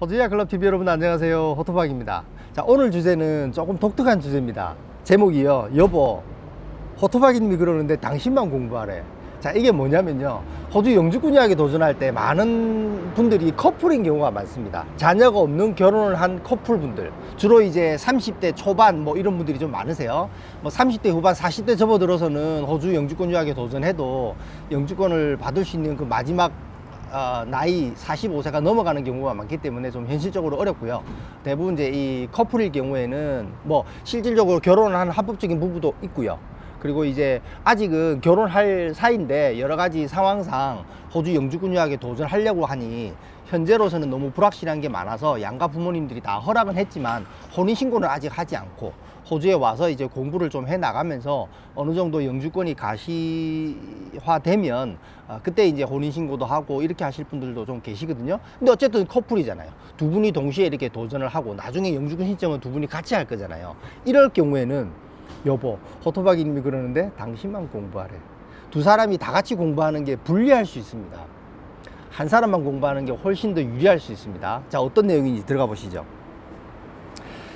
호주야 클럽 TV 여러분 안녕하세요. 호토박입니다. 자 오늘 주제는 조금 독특한 주제입니다. 제목이요. 여보 호토박이님이 그러는데 당신만 공부하래. 자 이게 뭐냐면요. 호주 영주군이하게 도전할 때 많은 분들이 커플인 경우가 많습니다. 자녀가 없는 결혼을 한 커플분들 주로 이제 30대 초반 뭐 이런 분들이 좀 많으세요. 뭐 30대 후반 40대 접어들어서는 호주 영주권 유학에 도전해도 영주권을 받을 수 있는 그 마지막 어, 나이 45세가 넘어가는 경우가 많기 때문에 좀 현실적으로 어렵고요. 대부분 이제 이 커플일 경우에는 뭐 실질적으로 결혼을 하는 합법적인 부부도 있고요. 그리고 이제 아직은 결혼할 사이인데 여러 가지 상황상 호주 영주권 유학에 도전하려고 하니 현재로서는 너무 불확실한 게 많아서 양가 부모님들이 다 허락은 했지만 혼인 신고는 아직 하지 않고 호주에 와서 이제 공부를 좀 해 나가면서 어느 정도 영주권이 가시화되면 어, 그때 이제 혼인 신고도 하고 이렇게 하실 분들도 좀 계시거든요. 근데 어쨌든 커플이잖아요. 두 분이 동시에 이렇게 도전을 하고 나중에 영주권 신청은 두 분이 같이 할 거잖아요. 이럴 경우에는 여보 호토박이님이 그러는데 당신만 공부하래. 두 사람이 다 같이 공부하는 게 불리할 수 있습니다. 한 사람만 공부하는 게 훨씬 더 유리할 수 있습니다. 자, 어떤 내용인지 들어가 보시죠.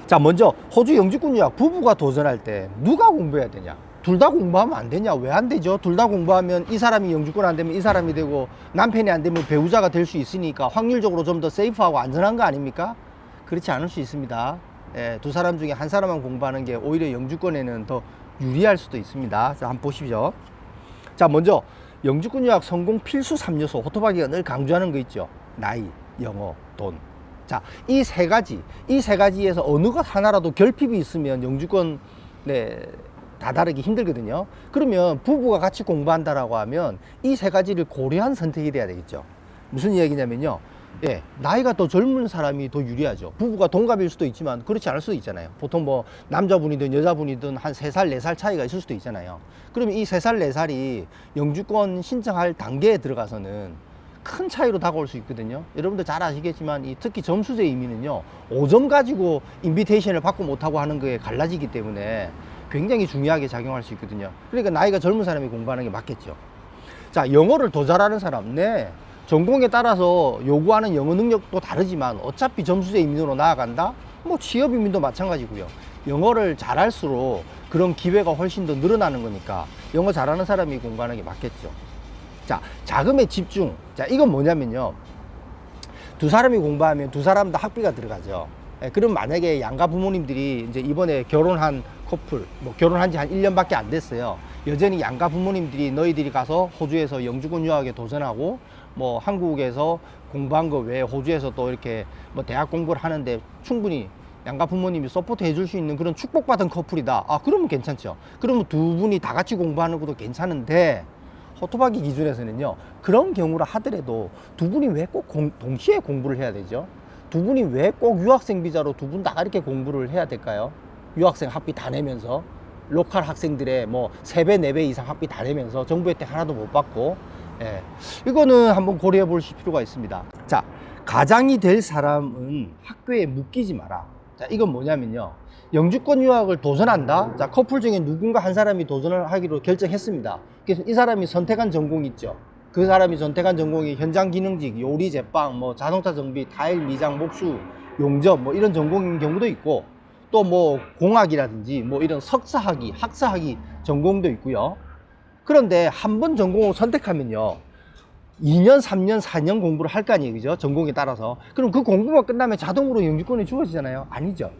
자, 먼저 호주 영주권 유학 부부가 도전할 때 누가 공부해야 되냐? 둘 다 공부하면 안 되냐? 왜 안 되죠? 둘 다 공부하면 이 사람이 영주권 안 되면 이 사람이 되고 남편이 안 되면 배우자가 될 수 있으니까 확률적으로 좀 더 세이프하고 안전한 거 아닙니까? 그렇지 않을 수 있습니다. 예, 두 사람 중에 한 사람만 공부하는 게 오히려 영주권에는 더 유리할 수도 있습니다. 자, 한번 보십시오. 자, 먼저 영주권 유학 성공 필수 3요소 호토바기가 늘 강조하는 거 있죠. 나이, 영어, 돈. 자, 이 세 가지, 이 세 가지에서 어느 것 하나라도 결핍이 있으면 영주권 네, 다다르기 힘들거든요. 그러면 부부가 같이 공부한다라고 하면 이 세 가지를 고려한 선택이 돼야 되겠죠. 무슨 이야기냐면요. 예, 나이가 더 젊은 사람이 더 유리하죠. 부부가 동갑일 수도 있지만 그렇지 않을 수도 있잖아요. 보통 뭐 남자분이든 여자분이든 한 세 살 네 살 차이가 있을 수도 있잖아요. 그러면 이 세 살 네살이 영주권 신청할 단계에 들어가서는 큰 차이로 다가올 수 있거든요. 여러분들 잘 아시겠지만 이 특히 점수제 의미는요. 5점 가지고 인비테이션을 받고 못하고 하는 거에 갈라지기 때문에 굉장히 중요하게 작용할 수 있거든요. 그러니까 나이가 젊은 사람이 공부하는 게 맞겠죠. 자, 영어를 더 잘하는 사람, 네. 전공에 따라서 요구하는 영어 능력도 다르지만 어차피 점수제 이민으로 나아간다? 뭐 취업 이민도 마찬가지고요. 영어를 잘할수록 그런 기회가 훨씬 더 늘어나는 거니까 영어 잘하는 사람이 공부하는 게 맞겠죠. 자, 자금의 집중. 자, 이건 뭐냐면요. 두 사람이 공부하면 두 사람 다 학비가 들어가죠. 예, 그럼 만약에 양가 부모님들이 이제 이번에 결혼한 커플, 뭐 결혼한 지 한 1년밖에 안 됐어요. 여전히 양가 부모님들이 너희들이 가서 호주에서 영주권 유학에 도전하고 뭐 한국에서 공부한 거 외에 호주에서 또 이렇게 뭐 대학 공부를 하는데 충분히 양가 부모님이 서포트 해줄 수 있는 그런 축복받은 커플이다. 아, 그러면 괜찮죠. 그러면 두 분이 다 같이 공부하는 것도 괜찮은데 호토바기 기준에서는요 그런 경우라 하더라도 두 분이 왜 꼭 동시에 공부를 해야 되죠? 두 분이 왜 꼭 유학생 비자로 두 분 다 이렇게 공부를 해야 될까요? 유학생 학비 다 내면서 로컬 학생들의 뭐 세 배 네 배 이상 학비 다 내면서 정부 혜택 하나도 못 받고 예. 이거는 한번 고려해 볼 필요가 있습니다. 자, 가장이 될 사람은 학교에 묶이지 마라. 자, 이건 뭐냐면요. 영주권 유학을 도전한다. 자, 커플 중에 누군가 한 사람이 도전을 하기로 결정했습니다. 그래서 이 사람이 선택한 전공 있죠. 그 사람이 선택한 전공이 현장 기능직, 요리, 제빵, 뭐 자동차 정비, 타일, 미장, 목수, 용접, 뭐 이런 전공인 경우도 있고, 또 뭐 공학이라든지 뭐 이런 석사학위, 학사학위 전공도 있고요. 그런데 한 번 전공을 선택하면요. 2년, 3년, 4년 공부를 할 거 아니에요. 그죠? 전공에 따라서. 그럼 그 공부가 끝나면 자동으로 영주권이 주어지잖아요. 아니죠.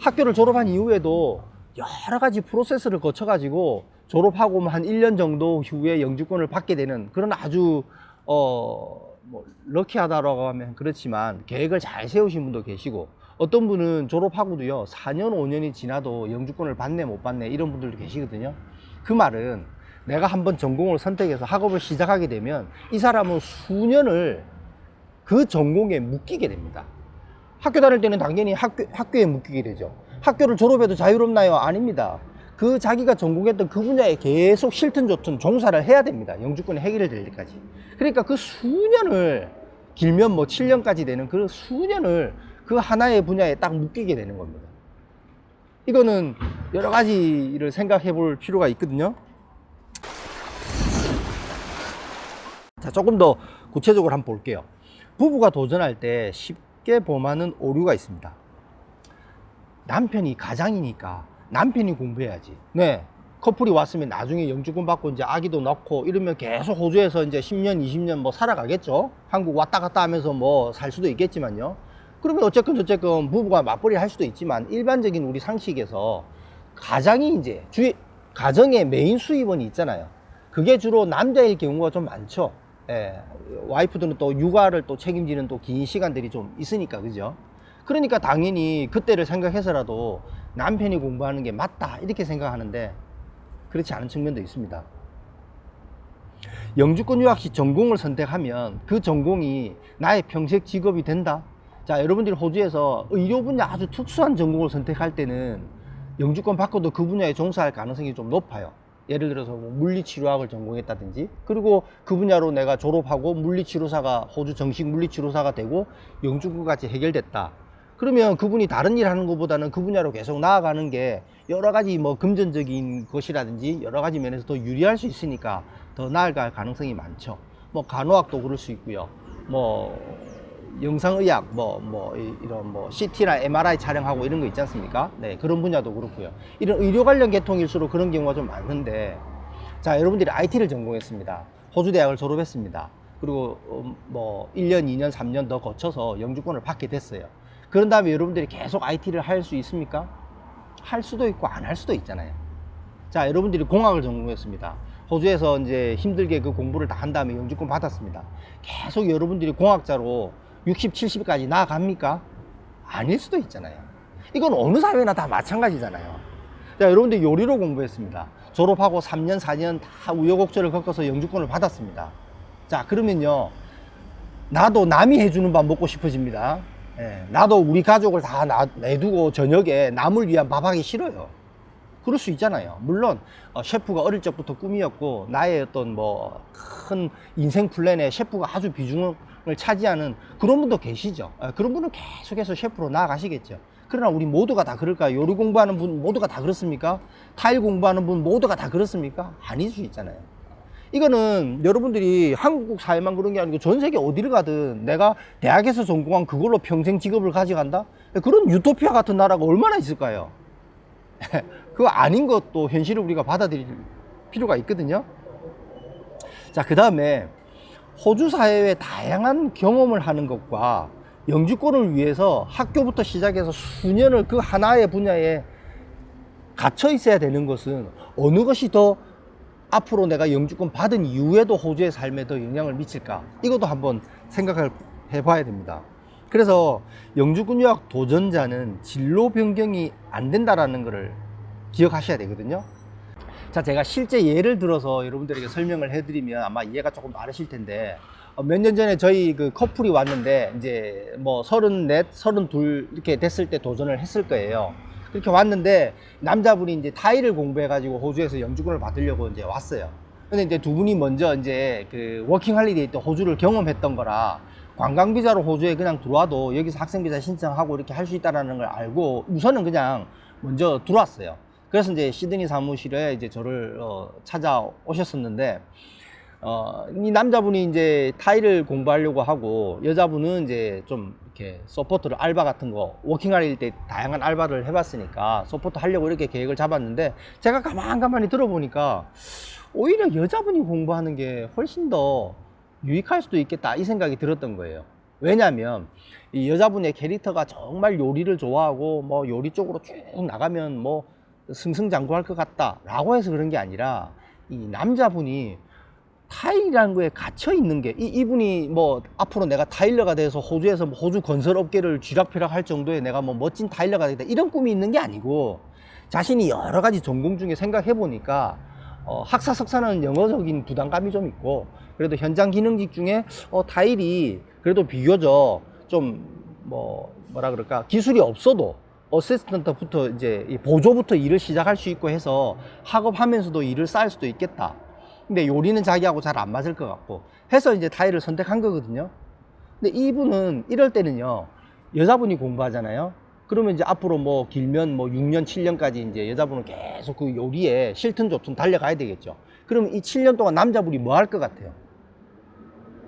학교를 졸업한 이후에도 여러 가지 프로세스를 거쳐가지고 졸업하고 한 1년 정도 후에 영주권을 받게 되는 그런 아주, 어, 뭐, 럭키하다라고 하면 그렇지만 계획을 잘 세우신 분도 계시고 어떤 분은 졸업하고도요, 4년, 5년이 지나도 영주권을 받네, 못 받네 이런 분들도 계시거든요. 그 말은 내가 한번 전공을 선택해서 학업을 시작하게 되면 이 사람은 수년을 그 전공에 묶이게 됩니다. 학교 다닐 때는 당연히 학교, 학교에 묶이게 되죠. 학교를 졸업해도 자유롭나요? 아닙니다. 그 자기가 전공했던 그 분야에 계속 싫든 좋든 종사를 해야 됩니다. 영주권이 해결될 때까지. 그러니까 그 수년을 길면 뭐 7년까지 되는 그 수년을 그 하나의 분야에 딱 묶이게 되는 겁니다. 이거는 여러 가지를 생각해 볼 필요가 있거든요. 자, 조금 더 구체적으로 한번 볼게요. 부부가 도전할 때 쉽, 쉽게 범하는 오류가 있습니다. 남편이 가장이니까 남편이 공부해야지. 네. 커플이 왔으면 나중에 영주권 받고 이제 아기도 낳고 이러면 계속 호주에서 이제 10년, 20년 뭐 살아가겠죠. 한국 왔다 갔다 하면서 뭐 살 수도 있겠지만요. 그러면 어쨌건 저쨌건 부부가 맞벌이 할 수도 있지만 일반적인 우리 상식에서 가장이 이제 주 가정의 메인 수입원이 있잖아요. 그게 주로 남자일 경우가 좀 많죠. 예. 와이프들은 또 육아를 또 책임지는 또 긴 시간들이 좀 있으니까 그죠? 그러니까 당연히 그때를 생각해서라도 남편이 공부하는 게 맞다 이렇게 생각하는데 그렇지 않은 측면도 있습니다. 영주권 유학 시 전공을 선택하면 그 전공이 나의 평생 직업이 된다. 자, 여러분들이 호주에서 의료 분야 아주 특수한 전공을 선택할 때는 영주권 받고도 그 분야에 종사할 가능성이 좀 높아요. 예를 들어서 뭐 물리치료학을 전공했다든지 그리고 그 분야로 내가 졸업하고 물리치료사가 호주 정식 물리치료사가 되고 영주권까지 해결됐다. 그러면 그분이 다른 일 하는 것보다는 그 분야로 계속 나아가는 게 여러 가지 뭐 금전적인 것이라든지 여러 가지 면에서 더 유리할 수 있으니까 더 나아갈 가능성이 많죠. 뭐 간호학도 그럴 수 있고요. 뭐 영상의학 뭐 뭐 이런 뭐 CT나 MRI 촬영하고 이런 거 있지 않습니까? 네 그런 분야도 그렇고요. 이런 의료 관련 계통일수록 그런 경우가 좀 많은데 자 여러분들이 IT를 전공했습니다. 호주 대학을 졸업했습니다. 그리고 어, 뭐 1년, 2년, 3년 더 거쳐서 영주권을 받게 됐어요. 그런 다음에 여러분들이 계속 IT를 할 수 있습니까? 할 수도 있고 안 할 수도 있잖아요. 자, 여러분들이 공학을 전공했습니다. 호주에서 이제 힘들게 그 공부를 다 한 다음에 영주권 받았습니다. 계속 여러분들이 공학자로 60, 70까지 나아갑니까? 아닐 수도 있잖아요. 이건 어느 사회나 다 마찬가지잖아요. 자, 여러분들 요리로 공부했습니다. 졸업하고 3년, 4년 다 우여곡절을 겪어서 영주권을 받았습니다. 자, 그러면요. 나도 남이 해주는 밥 먹고 싶어집니다. 예, 나도 우리 가족을 다 나- 내두고 저녁에 남을 위한 밥 하기 싫어요. 그럴 수 있잖아요. 물론 어, 셰프가 어릴 적부터 꿈이었고 나의 어떤 뭐 큰 인생 플랜에 셰프가 아주 비중을 차지하는 그런 분도 계시죠. 예, 그런 분은 계속해서 셰프로 나아가시겠죠. 그러나 우리 모두가 다 그럴까요? 요리 공부하는 분 모두가 다 그렇습니까? 타일 공부하는 분 모두가 다 그렇습니까? 아닐 수 있잖아요. 이거는 여러분들이 한국 사회만 그런 게 아니고 전 세계 어디를 가든 내가 대학에서 전공한 그걸로 평생 직업을 가져간다? 그런 유토피아 같은 나라가 얼마나 있을까요? 그거 아닌 것도 현실을 우리가 받아들일 필요가 있거든요. 자, 그 다음에 호주 사회의 다양한 경험을 하는 것과 영주권을 위해서 학교부터 시작해서 수년을 그 하나의 분야에 gat혀 있어야 되는 것은 어느 것이 더 앞으로 내가 영주권 받은 이후에도 호주의 삶에 더 영향을 미칠까? 이것도 한번 생각을 해봐야 됩니다. 그래서 영주권 유학 도전자는 진로 변경이 안 된다라는 것을 기억하셔야 되거든요. 자, 제가 실제 예를 들어서 여러분들에게 설명을 해드리면 아마 이해가 조금 다르실 텐데, 어, 몇년 전에 저희 그 커플이 왔는데, 이제 뭐 서른넷, 서른둘 이렇게 됐을 때 도전을 했을 거예요. 그렇게 왔는데, 남자분이 이제 타일을 공부해가지고 호주에서 영주권을 받으려고 이제 왔어요. 근데 이제 두 분이 먼저 이제 그 워킹 할리데이 때 호주를 경험했던 거라, 관광 비자로 호주에 그냥 들어와도 여기서 학생 비자 신청하고 이렇게 할 수 있다라는 걸 알고 우선은 그냥 먼저 들어왔어요. 그래서 이제 시드니 사무실에 이제 저를 어, 찾아오셨었는데 어, 이 남자분이 이제 타일을 공부하려고 하고 여자분은 이제 좀 이렇게 서포트를 알바 같은 거 워킹 할일 때 다양한 알바를 해봤으니까 서포트 하려고 이렇게 계획을 잡았는데 제가 가만 가만히 들어보니까 오히려 여자분이 공부하는 게 훨씬 더 유익할 수도 있겠다 이 생각이 들었던 거예요. 왜냐하면 이 여자분의 캐릭터가 정말 요리를 좋아하고 뭐 요리 쪽으로 쭉 나가면 뭐 승승장구할 것 같다라고 해서 그런 게 아니라 이 남자분이 타일이라는 거에 갇혀 있는 게 이, 이분이 뭐 앞으로 내가 타일러가 돼서 호주에서 뭐 호주 건설 업계를 쥐락펴락 할 정도의 내가 뭐 멋진 타일러가 되겠다 이런 꿈이 있는 게 아니고 자신이 여러 가지 전공 중에 생각해 보니까 어, 학사 석사는 영어적인 부담감이 좀 있고 그래도 현장 기능직 중에 어, 타일이 그래도 비교적 좀 뭐 뭐라 그럴까? 기술이 없어도 어시스턴트부터 이제 이 보조부터 일을 시작할 수 있고 해서 학업하면서도 일을 쌓을 수도 있겠다. 근데 요리는 자기하고 잘 안 맞을 것 같고 해서 이제 타일을 선택한 거거든요. 근데 이분은 이럴 때는요 여자분이 공부하잖아요. 그러면 이제 앞으로 뭐 길면 뭐 6년, 7년까지 이제 여자분은 계속 그 요리에 싫든 좋든 달려가야 되겠죠. 그러면 이 7년 동안 남자분이 뭐 할 것 같아요?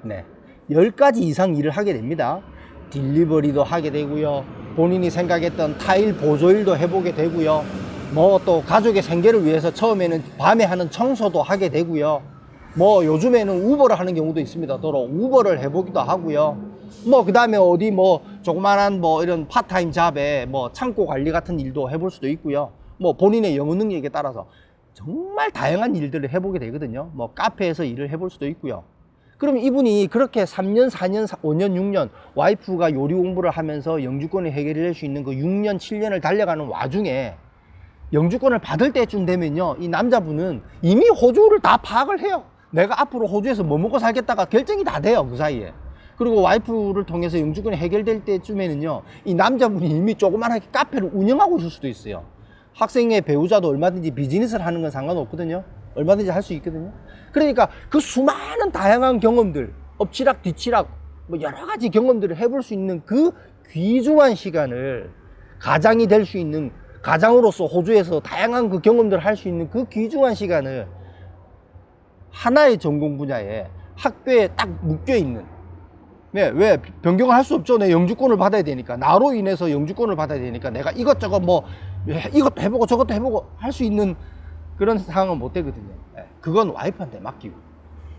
네. 10가지 이상 일을 하게 됩니다. 딜리버리도 하게 되고요. 본인이 생각했던 타일 보조일도 해보게 되고요. 뭐 또 가족의 생계를 위해서 처음에는 밤에 하는 청소도 하게 되고요. 뭐 요즘에는 우버를 하는 경우도 있습니다. 더러 우버를 해보기도 하고요. 뭐 그 다음에 어디 뭐 조그만한 뭐 이런 파타임 잡에 뭐 창고 관리 같은 일도 해볼 수도 있고요. 뭐 본인의 영어 능력에 따라서 정말 다양한 일들을 해보게 되거든요. 뭐 카페에서 일을 해볼 수도 있고요. 그럼 이분이 그렇게 3년, 4년, 5년, 6년 와이프가 요리 공부를 하면서 영주권을 해결할 수 있는 그 6년, 7년을 달려가는 와중에 영주권을 받을 때쯤 되면요. 이 남자분은 이미 호주를 다 파악을 해요. 내가 앞으로 호주에서 뭐 먹고 살겠다가 결정이 다 돼요. 그 사이에. 그리고 와이프를 통해서 영주권이 해결될 때쯤에는요. 이 남자분이 이미 조그만하게 카페를 운영하고 있을 수도 있어요. 학생의 배우자도 얼마든지 비즈니스를 하는 건 상관없거든요. 얼마든지 할 수 있거든요. 그러니까 그 수많은 다양한 경험들, 엎치락 뒤치락 뭐 여러 가지 경험들을 해볼 수 있는 그 귀중한 시간을 가장이 될 수 있는 가장으로서 호주에서 다양한 그 경험들을 할 수 있는 그 귀중한 시간을 하나의 전공 분야에 학교에 딱 묶여 있는 네, 왜 변경을 할 수 없죠. 내 영주권을 받아야 되니까 나로 인해서 영주권을 받아야 되니까 내가 이것저것 뭐 예, 이것도 해보고 저것도 해보고 할 수 있는 그런 상황은 못 되거든요. 예, 그건 와이프한테 맡기고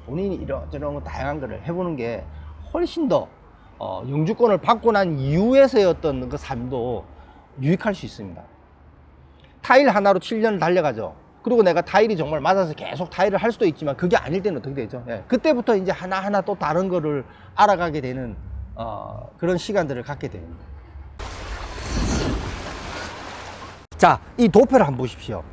본인이 이런저런 다양한 거를 해보는 게 훨씬 더 어, 영주권을 받고 난 이후에서의 어떤 그 삶도 유익할 수 있습니다. 타일 하나로 7년을 달려가죠. 그리고 내가 타일이 정말 맞아서 계속 타일을 할 수도 있지만 그게 아닐 때는 어떻게 되죠? 예, 그때부터 이제 하나하나 또 다른 거를 알아가게 되는 어, 그런 시간들을 갖게 됩니다. 자, 이 도표를 한번 보십시오.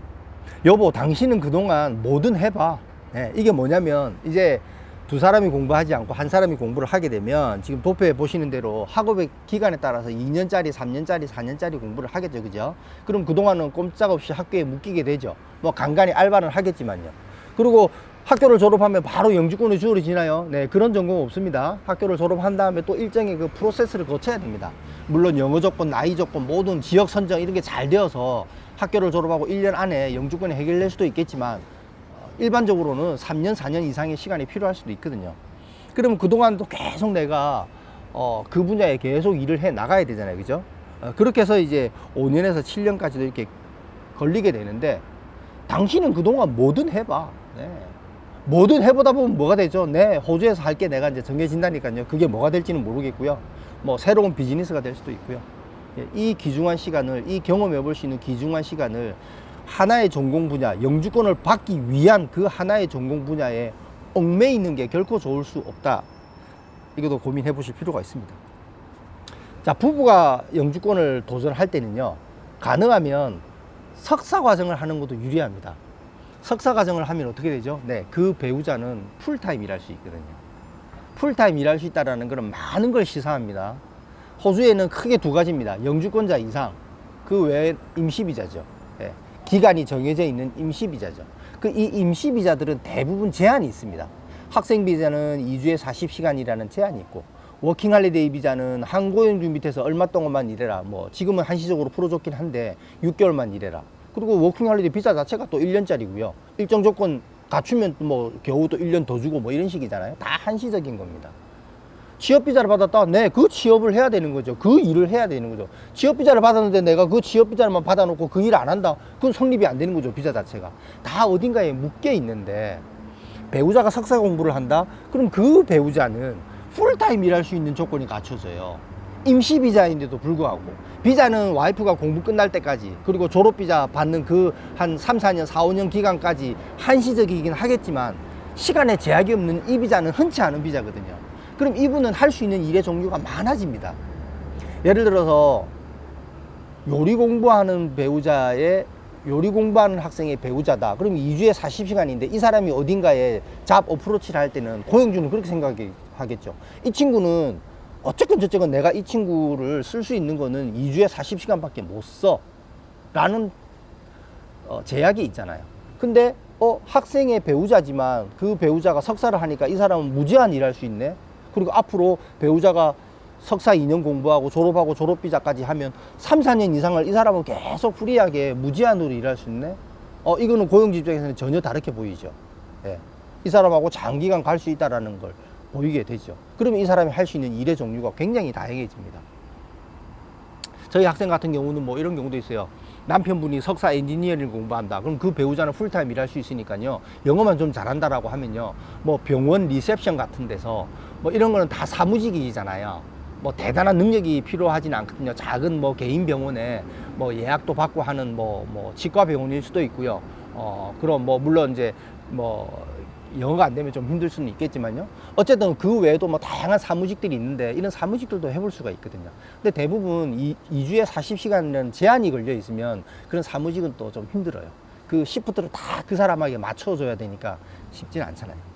여보, 당신은 그동안 뭐든 해봐. 예, 이게 뭐냐면 이제 두 사람이 공부하지 않고 한 사람이 공부를 하게 되면 지금 도표에 보시는 대로 학업의 기간에 따라서 2년짜리, 3년짜리, 4년짜리 공부를 하겠죠. 그죠? 그럼 그동안은 꼼짝없이 학교에 묶이게 되죠. 뭐 간간히 알바는 하겠지만요. 그리고 학교를 졸업하면 바로 영주권이 주어지나요? 네, 그런 전공 없습니다. 학교를 졸업한 다음에 또 일정의 그 프로세스를 거쳐야 됩니다. 물론 영어 조건, 나이 조건, 모든 지역 선정 이런 게 잘 되어서 학교를 졸업하고 1년 안에 영주권이 해결될 수도 있겠지만 어, 일반적으로는 3년, 4년 이상의 시간이 필요할 수도 있거든요. 그러면 그동안도 계속 내가 어, 그 분야에 계속 일을 해 나가야 되잖아요. 그죠? 어, 그렇게 해서 이제 5년에서 7년까지도 이렇게 걸리게 되는데 당신은 그동안 뭐든 해봐. 네. 뭐든 해보다 보면 뭐가 되죠? 네, 호주에서 할 게 내가 이제 정해진다니까요. 그게 뭐가 될지는 모르겠고요. 뭐 새로운 비즈니스가 될 수도 있고요. 예, 이 귀중한 시간을, 이 경험해 볼 수 있는 귀중한 시간을 하나의 전공 분야, 영주권을 받기 위한 그 하나의 전공 분야에 얽매 있는 게 결코 좋을 수 없다. 이것도 고민해 보실 필요가 있습니다. 자, 부부가 영주권을 도전할 때는요, 가능하면 석사 과정을 하는 것도 유리합니다. 석사 과정을 하면 어떻게 되죠? 네, 그 배우자는 풀타임 일할 수 있거든요. 풀타임 일할 수 있다라는 그런 많은 걸 시사합니다. 호주에는 크게 두 가지입니다. 영주권자 이상, 그 외에 임시비자죠. 예, 기간이 정해져 있는 임시비자죠. 그 이 임시비자들은 대부분 제한이 있습니다. 학생비자는 2주에 40시간이라는 제한이 있고, 워킹할리데이 비자는 항고용주 밑에서 얼마 동안만 일해라. 뭐 지금은 한시적으로 풀어줬긴 한데 6개월만 일해라. 그리고 워킹할리데이 비자 자체가 또 1년짜리고요. 일정 조건 갖추면 뭐 겨우 또 1년 더 주고 뭐 이런 식이잖아요. 다 한시적인 겁니다. 취업 비자를 받았다. 네, 그 취업을 해야 되는 거죠. 그 일을 해야 되는 거죠. 취업 비자를 받았는데 내가 그 취업 비자만 받아놓고 그 일 안 한다. 그건 성립이 안 되는 거죠. 비자 자체가 다 어딘가에 묶여 있는데 배우자가 석사 공부를 한다. 그럼 그 배우자는 풀타임 일할 수 있는 조건이 갖춰져요. 임시 비자인데도 불구하고 비자는 와이프가 공부 끝날 때까지 그리고 졸업 비자 받는 그한 3, 4년, 4, 5년 기간까지 한시적이긴 하겠지만 시간에 제약이 없는 이 비자는 흔치 않은 비자거든요. 그럼 이분은 할 수 있는 일의 종류가 많아집니다. 예를 들어서 요리 공부하는 배우자의 요리 공부하는 학생의 배우자다. 그럼 2주에 40시간인데 이 사람이 어딘가에 잡 어프로치를 할 때는 고용주는 그렇게 생각하겠죠. 이 친구는 어쨌건 저쨌건 내가 이 친구를 쓸 수 있는 거는 2주에 40시간밖에 못 써. 라는 어, 제약이 있잖아요. 근데 어, 학생의 배우자지만 그 배우자가 석사를 하니까 이 사람은 무제한 일할 수 있네. 그리고 앞으로 배우자가 석사 2년 공부하고 졸업하고 졸업비자까지 하면 3, 4년 이상을 이 사람은 계속 프리하게 무제한으로 일할 수 있네. 어, 이거는 고용주 입장에서는 전혀 다르게 보이죠. 예. 이 사람하고 장기간 갈 수 있다라는 걸 보이게 되죠. 그러면 이 사람이 할 수 있는 일의 종류가 굉장히 다양해집니다. 저희 학생 같은 경우는 뭐 이런 경우도 있어요. 남편분이 석사 엔지니어링 공부한다. 그럼 그 배우자는 풀타임 일할 수 있으니까요. 영어만 좀 잘한다라고 하면요. 뭐 병원 리셉션 같은 데서 뭐 이런 거는 다 사무직이잖아요. 뭐 대단한 능력이 필요하진 않거든요. 작은 뭐 개인 병원에 뭐 예약도 받고 하는 뭐, 뭐 치과 병원일 수도 있고요. 어, 그럼 뭐 물론 이제 뭐 영어가 안 되면 좀 힘들 수는 있겠지만요. 어쨌든 그 외에도 뭐 다양한 사무직들이 있는데 이런 사무직들도 해볼 수가 있거든요. 근데 대부분 이, 2주에 40시간이라는 제한이 걸려 있으면 그런 사무직은 또 좀 힘들어요. 그 시프트를 다 그 사람에게 맞춰줘야 되니까 쉽지는 않잖아요.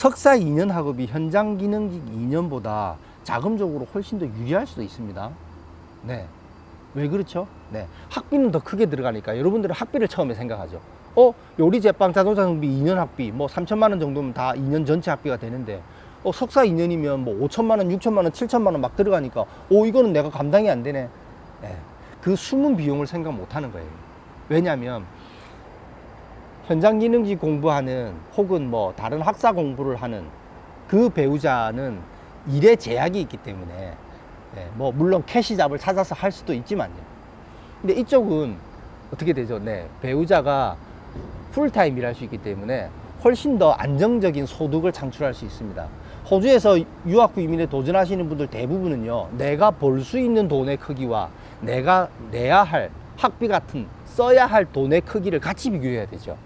석사 2년 학업이 현장 기능직 2년보다 자금적으로 훨씬 더 유리할 수도 있습니다. 네. 왜 그렇죠? 네. 학비는 더 크게 들어가니까 여러분들은 학비를 처음에 생각하죠. 어, 요리 제빵 자동차 정비 2년 학비 뭐 3천만 원 정도면 다 2년 전체 학비가 되는데 어, 석사 2년이면 뭐 5천만 원, 6천만 원, 7천만 원 막 들어가니까 오 이거는 내가 감당이 안 되네. 네. 그 숨은 비용을 생각 못 하는 거예요. 왜냐하면 현장 기능직 공부하는 혹은 뭐 다른 학사 공부를 하는 그 배우자는 일에 제약이 있기 때문에 예, 뭐 물론 캐시 잡을 찾아서 할 수도 있지만요. 근데 이쪽은 어떻게 되죠? 네, 배우자가 풀타임 일할 수 있기 때문에 훨씬 더 안정적인 소득을 창출할 수 있습니다. 호주에서 유학부 이민에 도전하시는 분들 대부분은요, 내가 벌 수 있는 돈의 크기와 내가 내야 할 학비 같은 써야 할 돈의 크기를 같이 비교해야 되죠.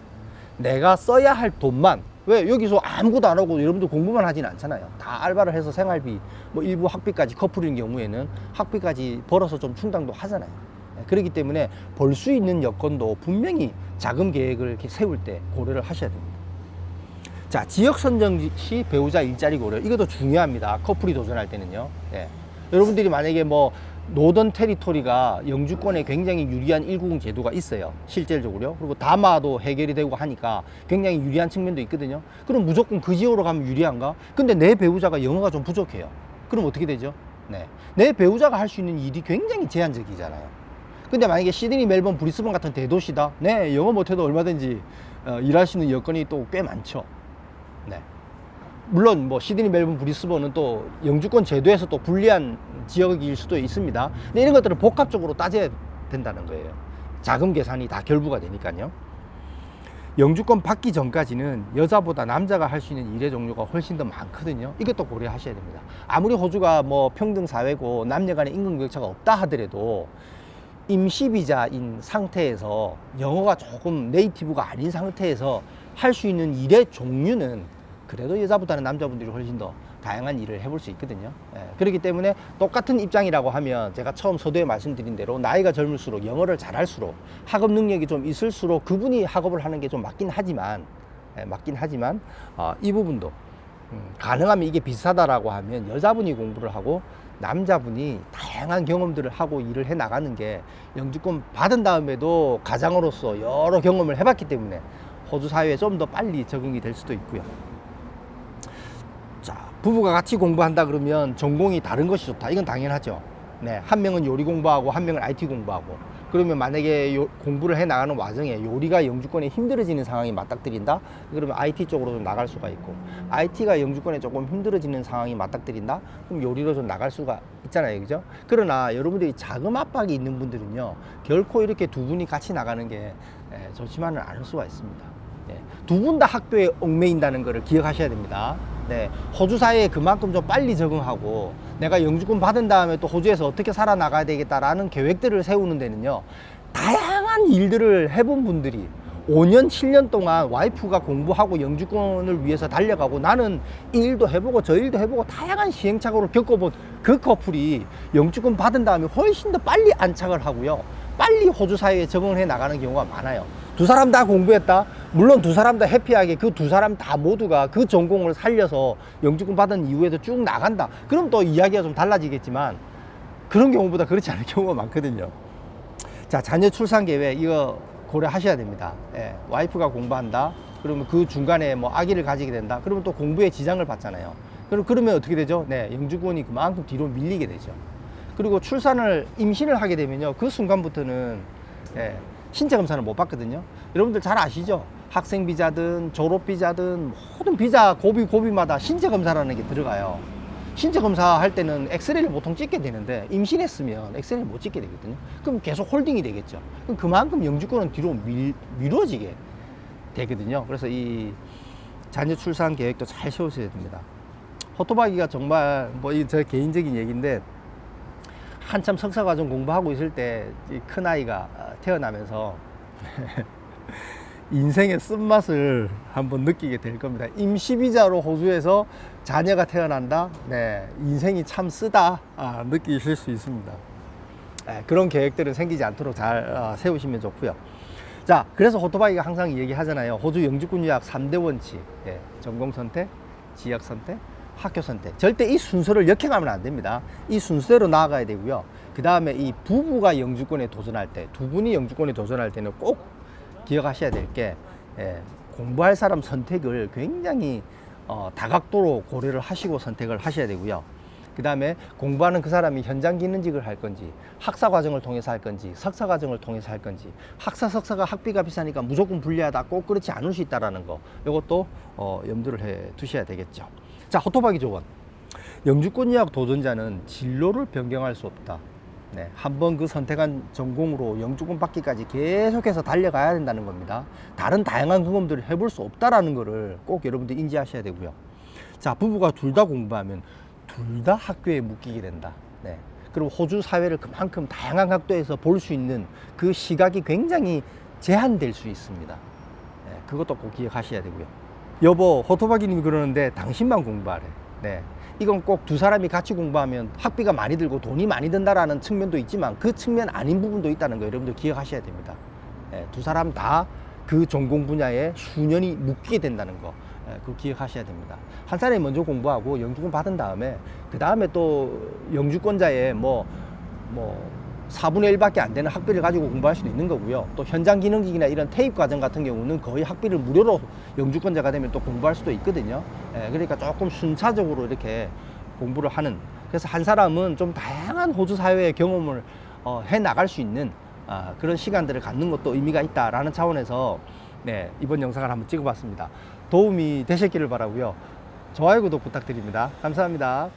내가 써야 할 돈만 왜 여기서 아무것도 안 하고 여러분들 공부만 하진 않잖아요. 다 알바를 해서 생활비, 뭐 일부 학비까지 커플인 경우에는 학비까지 벌어서 좀 충당도 하잖아요. 네, 그렇기 때문에 벌 수 있는 여건도 분명히 자금 계획을 이렇게 세울 때 고려를 하셔야 됩니다. 자, 지역 선정 시 배우자 일자리 고려. 이것도 중요합니다. 커플이 도전할 때는요. 예. 여러분들이 만약에 뭐 노던 테리토리가 영주권에 굉장히 유리한 190 제도가 있어요. 실질적으로요. 그리고 다마도 해결이 되고 하니까 굉장히 유리한 측면도 있거든요. 그럼 무조건 그 지역으로 가면 유리한가? 근데 내 배우자가 영어가 좀 부족해요. 그럼 어떻게 되죠? 네. 내 배우자가 할 수 있는 일이 굉장히 제한적이잖아요. 근데 만약에 시드니, 멜번, 브리스번 같은 대도시다. 네, 영어 못해도 얼마든지 어, 일할 수 있는 여건이 또 꽤 많죠. 네. 물론 뭐 시드니, 멜번, 브리스번은 또 영주권 제도에서 또 불리한 지역일 수도 있습니다. 근데 이런 것들을 복합적으로 따져야 된다는 거예요. 자금 계산이 다 결부가 되니까요. 영주권 받기 전까지는 여자보다 남자가 할 수 있는 일의 종류가 훨씬 더 많거든요. 이것도 고려하셔야 됩니다. 아무리 호주가 뭐 평등 사회고 남녀 간의 임금 격차가 없다 하더라도 임시비자인 상태에서 영어가 조금 네이티브가 아닌 상태에서 할 수 있는 일의 종류는 그래도 여자보다는 남자분들이 훨씬 더 다양한 일을 해볼 수 있거든요. 예, 그렇기 때문에 똑같은 입장이라고 하면 제가 처음 서두에 말씀드린 대로 나이가 젊을수록 영어를 잘할수록 학업 능력이 좀 있을수록 그분이 학업을 하는 게 좀 맞긴 하지만 예, 맞긴 하지만 어, 이 부분도 음, 가능하면 이게 비슷하다라고 하면 여자분이 공부를 하고 남자분이 다양한 경험들을 하고 일을 해 나가는 게 영주권 받은 다음에도 가장으로서 여러 경험을 해봤기 때문에 호주 사회에 좀 더 빨리 적응이 될 수도 있고요. 자, 부부가 같이 공부한다 그러면 전공이 다른 것이 좋다. 이건 당연하죠. 네, 한 명은 요리 공부하고 한 명은 IT 공부하고. 그러면 만약에 요, 공부를 해 나가는 와중에 요리가 영주권에 힘들어지는 상황이 맞닥뜨린다. 그러면 IT 쪽으로 좀 나갈 수가 있고, IT가 영주권에 조금 힘들어지는 상황이 맞닥뜨린다. 그럼 요리로 좀 나갈 수가 있잖아요, 그죠? 그러나 여러분들이 자금 압박이 있는 분들은요, 결코 이렇게 두 분이 같이 나가는 게 예, 좋지만은 않을 수가 있습니다. 두분 다 학교에 얽매인다는 것을 기억하셔야 됩니다. 네, 호주 사회에 그만큼 좀 빨리 적응하고 내가 영주권 받은 다음에 또 호주에서 어떻게 살아나가야 되겠다라는 계획들을 세우는 데는요. 다양한 일들을 해본 분들이 5년, 7년 동안 와이프가 공부하고 영주권을 위해서 달려가고 나는 이 일도 해보고 저 일도 해보고 다양한 시행착오를 겪어본 그 커플이 영주권 받은 다음에 훨씬 더 빨리 안착을 하고요. 빨리 호주 사회에 적응을 해 나가는 경우가 많아요. 두 사람 다 공부했다. 물론 두 사람 다 해피하게 그 두 사람 다 모두가 그 전공을 살려서 영주권 받은 이후에도 쭉 나간다. 그럼 또 이야기가 좀 달라지겠지만 그런 경우보다 그렇지 않은 경우가 많거든요. 자, 자녀 출산 계획 이거 고려하셔야 됩니다. 예, 와이프가 공부한다. 그러면 그 중간에 뭐 아기를 가지게 된다. 그러면 또 공부에 지장을 받잖아요. 그럼 그러면 어떻게 되죠? 네, 영주권이 그만큼 뒤로 밀리게 되죠. 그리고 출산을 임신을 하게 되면요. 그 순간부터는 예, 신체 검사를 못 받거든요. 여러분들 잘 아시죠? 학생 비자든 졸업 비자든 모든 비자 고비 고비마다 신체 검사라는 게 들어가요. 신체 검사할 때는 엑스레이를 보통 찍게 되는데 임신했으면 엑스레이를 못 찍게 되거든요. 그럼 계속 홀딩이 되겠죠. 그럼 그만큼 영주권은 뒤로 밀, 미뤄지게 되거든요. 그래서 이 자녀 출산 계획도 잘 세우셔야 됩니다. 호토바기가 정말 뭐 이 제 개인적인 얘기인데 한참 석사 과정 공부하고 있을 때 큰 아이가 태어나면서 인생의 쓴맛을 한번 느끼게 될 겁니다. 임시비자로 호주에서 자녀가 태어난다. 네, 인생이 참 쓰다. 아, 느끼실 수 있습니다. 네, 그런 계획들은 생기지 않도록 잘 아, 세우시면 좋고요. 자, 그래서 호토바이가 항상 얘기하잖아요. 호주 영주권 유학 3대 원칙. 예, 전공 선택, 지역 선택, 학교 선택. 절대 이 순서를 역행하면 안 됩니다. 이 순서대로 나아가야 되고요. 그 다음에 이 부부가 영주권에 도전할 때, 두 분이 영주권에 도전할 때는 꼭 기억하셔야 될 게, 예, 공부할 사람 선택을 굉장히 어, 다각도로 고려를 하시고 선택을 하셔야 되고요. 그 다음에 공부하는 그 사람이 현장 기능직을 할 건지, 학사 과정을 통해서 할 건지, 석사 과정을 통해서 할 건지, 학사, 석사가 학비가 비싸니까 무조건 불리하다, 꼭 그렇지 않을 수 있다라는 거, 이것도 어, 염두를 해 두셔야 되겠죠. 자, 호토바기 조건. 영주권 유학 도전자는 진로를 변경할 수 없다. 네, 한번 그 선택한 전공으로 영주권 받기까지 계속해서 달려가야 된다는 겁니다. 다른 다양한 경험들을 해볼 수 없다라는 거를 꼭 여러분들 인지하셔야 되고요. 자, 부부가 둘 다 공부하면 둘 다 학교에 묶이게 된다. 네. 그리고 호주 사회를 그만큼 다양한 각도에서 볼 수 있는 그 시각이 굉장히 제한될 수 있습니다. 네, 그것도 꼭 기억하셔야 되고요. 여보, 호토바기님이 그러는데 당신만 공부하래. 네. 이건 꼭 두 사람이 같이 공부하면 학비가 많이 들고 돈이 많이 든다라는 측면도 있지만 그 측면 아닌 부분도 있다는 거 여러분들 기억하셔야 됩니다. 예, 두 사람 다 그 전공 분야에 수년이 묶이게 된다는 거. 예, 그거 기억하셔야 됩니다. 한 사람이 먼저 공부하고 영주권 받은 다음에 그 다음에 또 영주권자의 뭐, 뭐 4분의 1밖에 안 되는 학비를 가지고 공부할 수도 있는 거고요. 또 현장 기능직이나 이런 태입 과정 같은 경우는 거의 학비를 무료로 영주권자가 되면 또 공부할 수도 있거든요. 예, 그러니까 조금 순차적으로 이렇게 공부를 하는. 그래서 한 사람은 좀 다양한 호주 사회의 경험을 어, 해 나갈 수 있는 아, 그런 시간들을 갖는 것도 의미가 있다라는 차원에서 네, 이번 영상을 한번 찍어봤습니다. 도움이 되셨기를 바라고요. 좋아요, 구독 부탁드립니다. 감사합니다.